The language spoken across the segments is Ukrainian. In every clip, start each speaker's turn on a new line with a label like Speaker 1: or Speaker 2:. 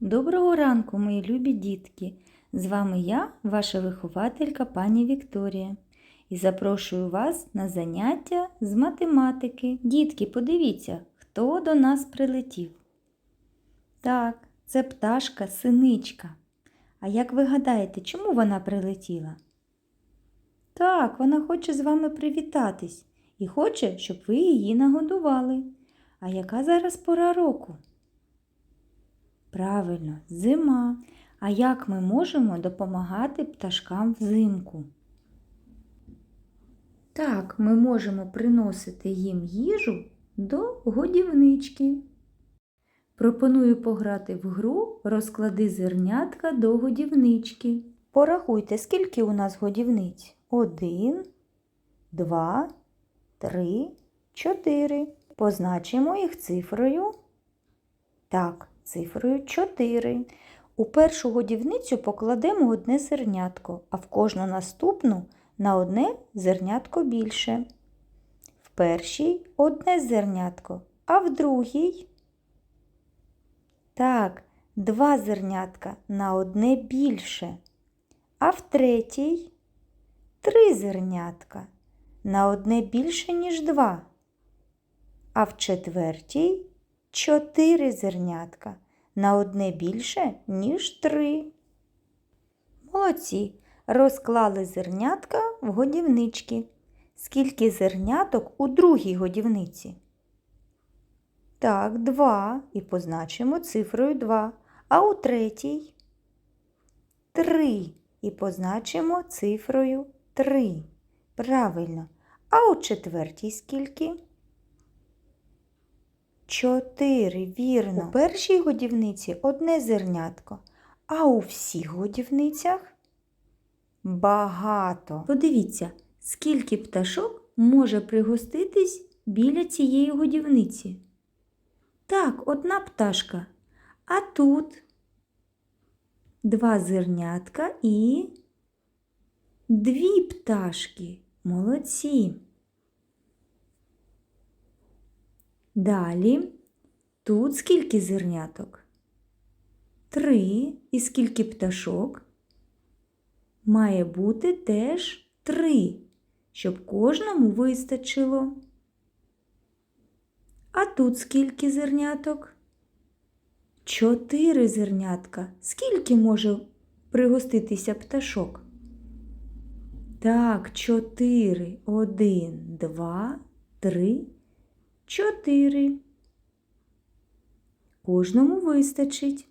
Speaker 1: Доброго ранку, мої любі дітки! З вами я, ваша вихователька пані Вікторія, і запрошую вас на заняття з математики. Дітки, подивіться, хто до нас прилетів. Так, це пташка синичка. А як ви гадаєте, чому вона прилетіла? Так, вона хоче з вами привітатись і хоче, щоб ви її нагодували. А яка зараз пора року? Правильно, зима. А як ми можемо допомагати пташкам взимку? Так, ми можемо приносити їм їжу до годівнички. Пропоную пограти в гру Розклади зернятка до годівнички. Порахуйте, скільки у нас годівниць? Один, два, три, чотири. Позначимо їх цифрою. Так, цифрою 4. У першу годівницю покладемо одне зернятко, а в кожну наступну на одне зернятко більше. В першій одне зернятко, а в другій. Так, два зернятка на одне більше. А в третій три зернятка на одне більше, ніж два. А в четвертій чотири зернятка на одне більше, ніж три. Молодці. Розклали зернятка в годівнички. Скільки зерняток у другій годівниці? Так, два. І позначимо цифрою 2. А у третій? Три. І позначимо цифрою 3. Правильно. А у четвертій скільки? Чотири, вірно. У першій годівниці одне зернятко, а у всіх годівницях багато. Подивіться, скільки пташок може пригоститись біля цієї годівниці. Так, одна пташка. А тут два зернятка і дві пташки. Молодці. Далі тут скільки зерняток? Три. І скільки пташок? Має бути теж три, щоб кожному вистачило. А тут скільки зерняток? Чотири зернятка. Скільки може пригоститися пташок? Так, чотири. Один, два, три, чотири. Кожному вистачить.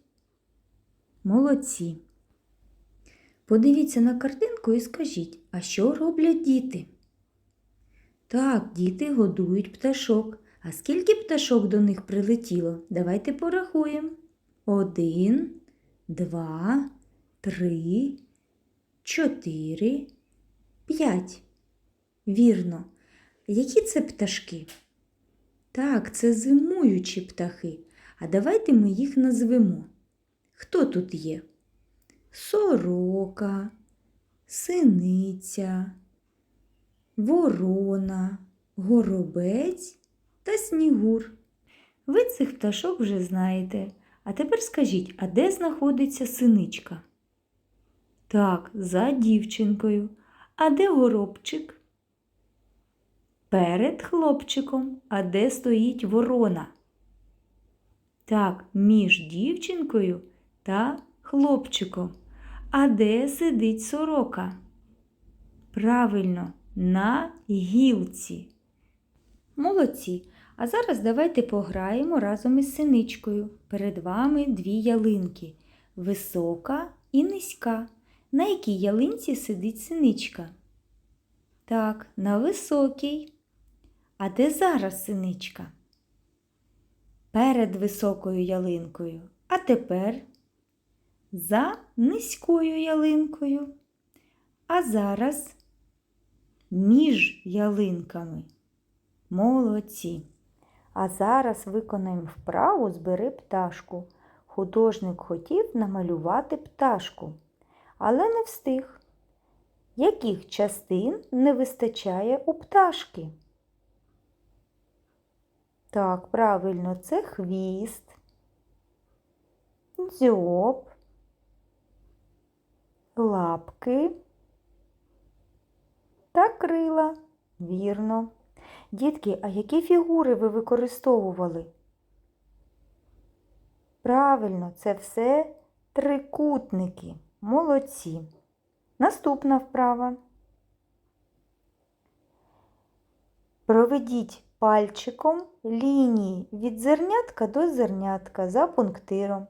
Speaker 1: Молодці. Подивіться на картинку і скажіть, а що роблять діти? Так, діти годують пташок. А скільки пташок до них прилетіло? Давайте порахуємо. Один, два, три, чотири, п'ять. Вірно. Які це пташки? Так, це зимуючі птахи. А давайте ми їх назвемо. Хто тут є? Сорока, синиця, ворона, горобець та снігур. Ви цих пташок вже знаєте. А тепер скажіть, а де знаходиться синичка? Так, за дівчинкою. А де горобчик? Перед хлопчиком. А де стоїть ворона? Так, між дівчинкою та хлопчиком. А де сидить сорока? Правильно, на гілці. Молодці. А зараз давайте пограємо разом із синичкою. Перед вами дві ялинки висока і низька. На якій ялинці сидить синичка? Так, на високій. А де зараз синичка? Перед високою ялинкою. А тепер за низькою ялинкою. А зараз між ялинками. Молодці. А зараз виконаємо вправу збери пташку. Художник хотів намалювати пташку, але не встиг. Яких частин не вистачає у пташки? Так, правильно, це хвіст, дзьоб, лапки та крила. Вірно. Дітки, а які фігури ви використовували? Правильно, це все трикутники. Молодці. Наступна вправа. Проведіть пальчиком лінії від зернятка до зернятка за пунктиром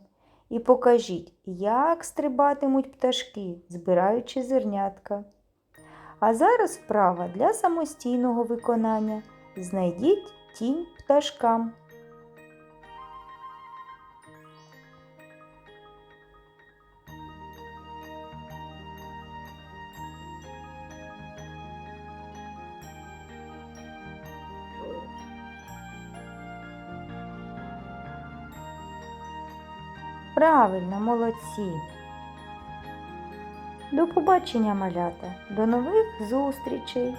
Speaker 1: і покажіть, як стрибатимуть пташки, збираючи зернятка. А зараз вправа для самостійного виконання. Знайдіть тінь пташкам. Правильно, молодці. До побачення, малята. До нових зустрічей!